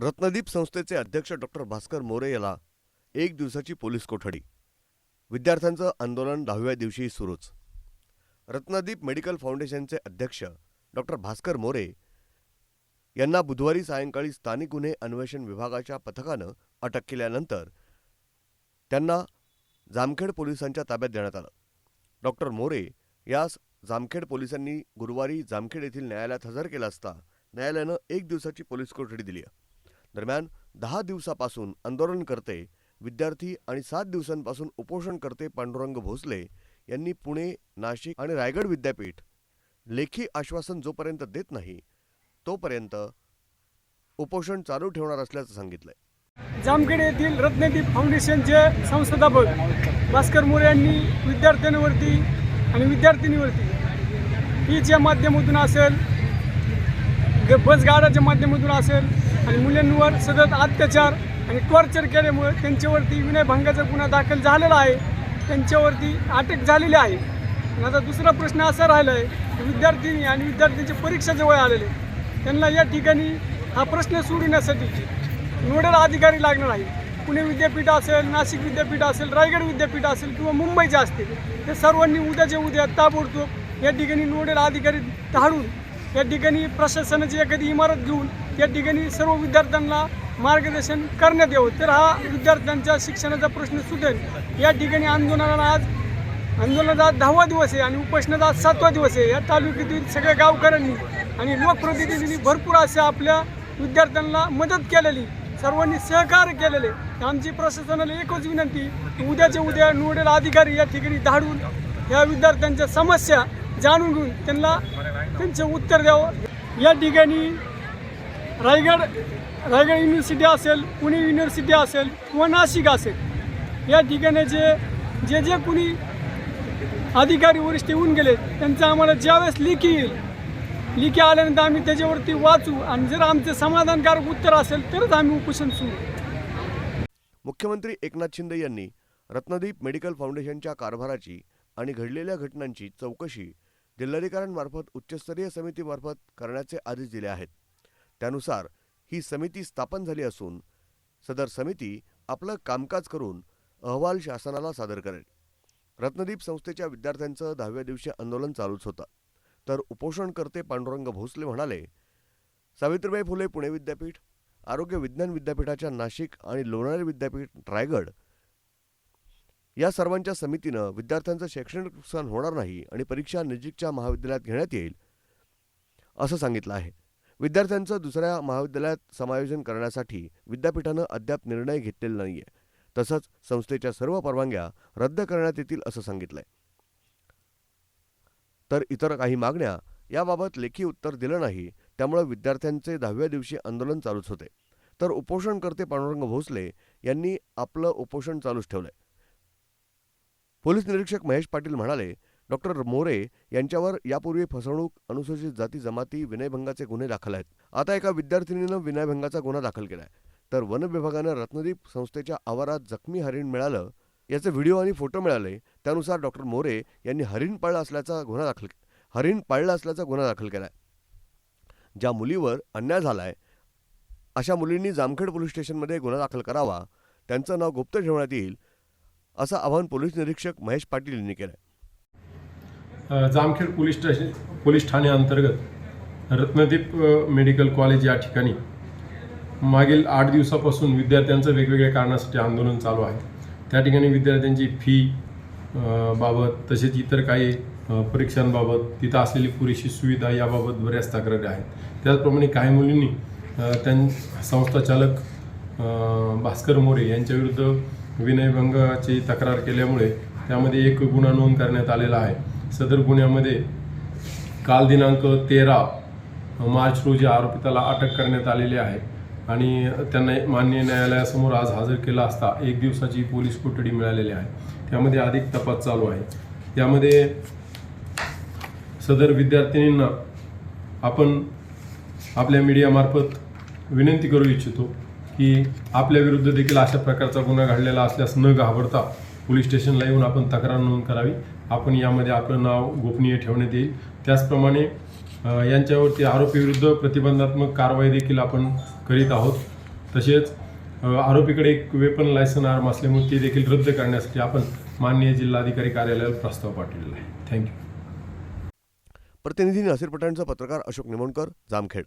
रत्नदीप संस्थेचे अध्यक्ष डॉक्टर भास्कर मोरे याला एक दिवसाची पोलीस कोठडी. विद्यार्थ्यांचं आंदोलन दहाव्या दिवशी सुरूच. रत्नदीप मेडिकल फाउंडेशनचे अध्यक्ष डॉक्टर भास्कर मोरे यांना बुधवारी सायंकाळी स्थानिक गुन्हे अन्वेषण विभागाच्या पथकानं अटक केल्यानंतर त्यांना जामखेड पोलिसांच्या ताब्यात देण्यात आलं. डॉक्टर मोरे यास जामखेड पोलिसांनी गुरुवारी जामखेड येथील न्यायालयात हजर केला असता न्यायालयानं एक दिवसाची पोलीस कोठडी दिली आहे. दरम्यान दहा दिवसापासून आंदोलनकर्ते विद्यार्थी आणि सात दिवसांपासून उपोषणकर्ते पांडुरंग भोसले यांनी पुणे नाशिक आणि रायगड विद्यापीठ. लेखी आश्वासन जोपर्यंत देत नाही तोपर्यंत उपोषण चालू ठेवणार असल्याचं सांगितलंय. जामखेड येथील रत्नदीप फाउंडेशनचे संस्थापक भास्कर मोरे यांनी विद्यार्थ्यांवरती आणि विद्यार्थिनीवरती ईच्या माध्यमातून असेल ग- माध्यमातून असेल आणि मुलांवर सतत अत्याचार आणि टॉर्चर केल्यामुळे त्यांच्यावरती विनयभंगाचा गुन्हा दाखल झालेला आहे. त्यांच्यावरती अटक झालेली आहे. आणि आता दुसरा प्रश्न असा राहिला आहे की विद्यार्थिनी आणि विद्यार्थ्यांची परीक्षा जवळ आलेले त्यांना या ठिकाणी हा प्रश्न सोडविण्यासाठी नोडल अधिकारी लागणार आहे पुणे विद्यापीठ असेल नाशिक विद्यापीठ असेल रायगड विद्यापीठ असेल किंवा मुंबईचे असतील हे सर्वांनी उद्याच्या उद्या ताबडतोब या ठिकाणी नोडल अधिकारी धाडून या ठिकाणी प्रशासनाची एखादी इमारत घेऊन या ठिकाणी सर्व विद्यार्थ्यांना मार्गदर्शन करण्यात यावं. तर हा विद्यार्थ्यांच्या शिक्षणाचा प्रश्न सुटेल. या ठिकाणी आंदोलनाला आज आंदोलनाचा आज दहावा दिवस आहे आणि उपोषणाचा आज सातवा दिवस आहे. या तालुक्यातील सगळ्या गावकऱ्यांनी आणि लोकप्रतिनिधींनी भरपूर अशा आपल्या विद्यार्थ्यांना मदत केलेली सर्वांनी सहकार्य केलेले. आमची प्रशासनाला एकच विनंती की उद्याच्या उद्या नोडल अधिकारी या ठिकाणी धाडून या विद्यार्थ्यांच्या समस्या जाणून घेऊन त्यांना त्यांचे उत्तर द्यावं. या ठिकाणी रायगड रायगड युनिव्हर्सिटी असेल पुणे युनिव्हर्सिटी असेल किंवा नाशिक असेल या ठिकाणी जे जे जे कुणी अधिकारी वरिष्ठ येऊन गेले त्यांचं आम्हाला ज्यावेळेस लेखी येईल लिखी आल्यानंतर आम्ही त्याच्यावरती वाचू आणि जर आमचं समाधानकारक उत्तर असेल तरच आम्ही उपोषण सुरू. मुख्यमंत्री एकनाथ शिंदे यांनी रत्नदीप मेडिकल फाउंडेशनच्या कारभाराची आणि घडलेल्या घटनांची चौकशी जिल्हाधिकाऱ्यांमार्फत उच्चस्तरीय समितीमार्फत करण्याचे आदेश दिले आहेत. त्यानुसार ही समिती स्थापन झाली असून सदर समिती आपलं कामकाज करून अहवाल शासनाला सादर करेल. रत्नदीप संस्थेच्या विद्यार्थ्यांचं दहाव्या दिवशी आंदोलन चालूच होतं. तर उपोषणकर्ते पांडुरंग भोसले म्हणाले सावित्रीबाई फुले पुणे विद्यापीठ आरोग्य विज्ञान विद्यापीठाच्या नाशिक आणि लोणारी विद्यापीठ रायगड या सर्वांच्या समितीनं विद्यार्थ्यांचं शैक्षणिक नुकसान होणार नाही आणि परीक्षा नजीकच्या महाविद्यालयात घेण्यात येईल असं सांगितलं आहे. विद्यार्थ्यांचं दुसऱ्या महाविद्यालयात समायोजन करण्यासाठी विद्यापीठानं अद्याप निर्णय घेतलेला नाहीये. तसंच संस्थेच्या सर्व परवानग्या रद्द करण्यात येतील असं सांगितलंय. तर इतर काही मागण्या याबाबत लेखी उत्तर दिलं नाही त्यामुळे विद्यार्थ्यांचे दहाव्या दिवशी आंदोलन चालूच होते. तर उपोषणकर्ते पांडुरंग भोसले यांनी आपलं उपोषण चालूच ठेवलंय. पोलीस निरीक्षक महेश पाटील म्हणाले डॉक्टर मोरे यांच्यावर यापूर्वी फसवणूक अनुसूचित जाती जमाती विनयभंगाचे गुन्हे दाखल आहेत. आता एका विद्यार्थिनीनं विनयभंगाचा गुन्हा दाखल केलाय. तर वन विभागानं रत्नदीप संस्थेच्या आवारात जखमी हरिण मिळालं याचे व्हिडिओ आणि फोटो मिळाले. त्यानुसार डॉक्टर मोरे यांनी हरिण पाळला असल्याचा गुन्हा दाखल हरिण पाळला असल्याचा गुन्हा दाखल केलाय. ज्या मुलीवर अन्याय झालाय अशा मुलींनी जामखेड पोलीस स्टेशनमध्ये गुन्हा दाखल करावा. त्यांचं नाव गुप्त ठेवण्यात येईल. असं आवाहन पोलीस निरीक्षक महेश पाटील यांनी केलं जामखेड पोलीस स्टेशन पोलीस ठाणे अंतर्गत रत्नदीप मेडिकल कॉलेज या ठिकाणी मागील आठ दिवसापासून विद्यार्थ्यांचं वेगवेगळ्या कारणासाठी आंदोलन चालू आहे. त्या ठिकाणी विद्यार्थ्यांची फी बाबत तसेच इतर काही परीक्षांबाबत तिथं असलेली पुरेशी सुविधा याबाबत बऱ्याच तक्रारी आहेत. त्याचप्रमाणे काही मुलींनी त्यां संस्थाचालक भास्कर मोरे यांच्याविरुद्ध विनयभंगाची तक्रार केल्यामुळे त्यामध्ये एक गुन्हा नोंद करण्यात आलेला आहे. सदर गुन्ह्यामध्ये काल दिनांक तेरा मार्च रोजी आरोपिताला अटक करण्यात आलेली आहे आणि त्यांना मान्य न्यायालयासमोर आज हजर केला असता एक दिवसाची पोलीस कोठडी मिळालेली आहे. त्यामध्ये अधिक तपास चालू आहे. त्यामध्ये सदर विद्यार्थिनींना आपण आपल्या मीडियामार्फत विनंती करू इच्छितो की आपल्या विरुद्ध देखील अशा प्रकारचा गुन्हा घडलेला असल्यास न घाबरता पोलीस स्टेशनला येऊन आपण तक्रार नोंद करावी. आपण यामध्ये आपलं नाव गोपनीय ठेवण्यात येईल. त्याचप्रमाणे यांच्यावरती आरोपीविरुद्ध प्रतिबंधात्मक कारवाई देखील आपण करीत आहोत. तसेच आरोपीकडे एक वेपन लायसन आर्म असल्यामुळे ते देखील रद्द करण्यासाठी आपण माननीय जिल्हाधिकारी कार्यालयाला प्रस्ताव पाठवलेला आहे. थँक्यू प्रतिनिधी नसीर पठाणचं पत्रकार अशोक निमोणकर जामखेड.